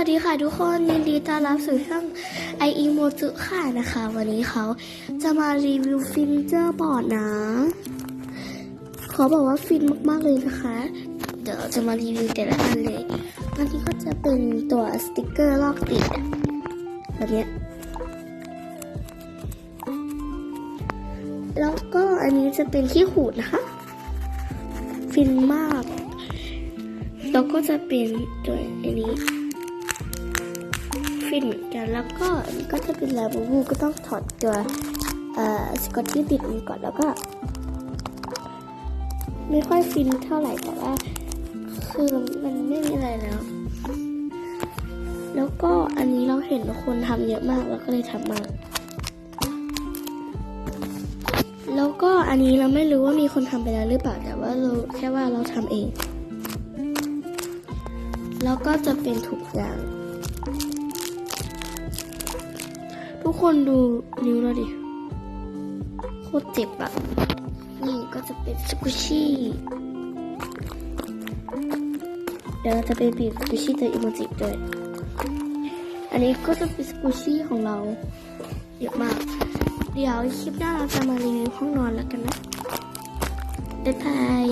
วัสดีค่ะทุกคนยินดีต้อนรับสู่ช่องไออีโมจุค่ะนะคะ วันนี้เขาจะมารีวิวฟินเจอร์บอร์ดนะ ขอบอกว่าฟินมากๆเลยนะคะ เดี๋ยวจะมารีวิวแต่ละอันเลยอันนี้ก็จะเป็นตัวสติกเกอร์ลอกติดแบบนี้แล้วก็อันนี้จะเป็นขี้หูดนะคะ ฟินมาก แล้วก็จะเป็นตัวอันนี้ ฟินเหมือนกัน แล้วก็อันนี้ก็จะเป็นลาบูบูก็ต้องถอดตัวเอ่อสกอตที่ปิดมันก่อนแล้วก็ ไม่ค่อยฟินเท่าไหร่แต่ว่า คือมันไม่มีอะไรแล้ว แล้วก็อันนี้เราเห็นคนทำเยอะมากเราก็เลยทำมาแล้วก็อันนี้เราไม่รู้ว่ามีคนทำไปแล้วหรือเปล่าแต่ว่าเราแค่ว่าเราทำเอง แล้วก็จะเป็นถุงยาง ทุกคนดูนิ้วเราดิ โคตรเจ็บอะนี่ก็จะเป็นสกุชี่เดี๋ยวเราจะไปบีบสกุชี่ตัวอิโมจิด้วย อันนี้ก็จะเป็นสกุชี่ของเราเยอะมาก เดี๋ยวคลิปหน้าเราจะมารีวิวห้องนอนแล้วกันนะบ๊ายบาย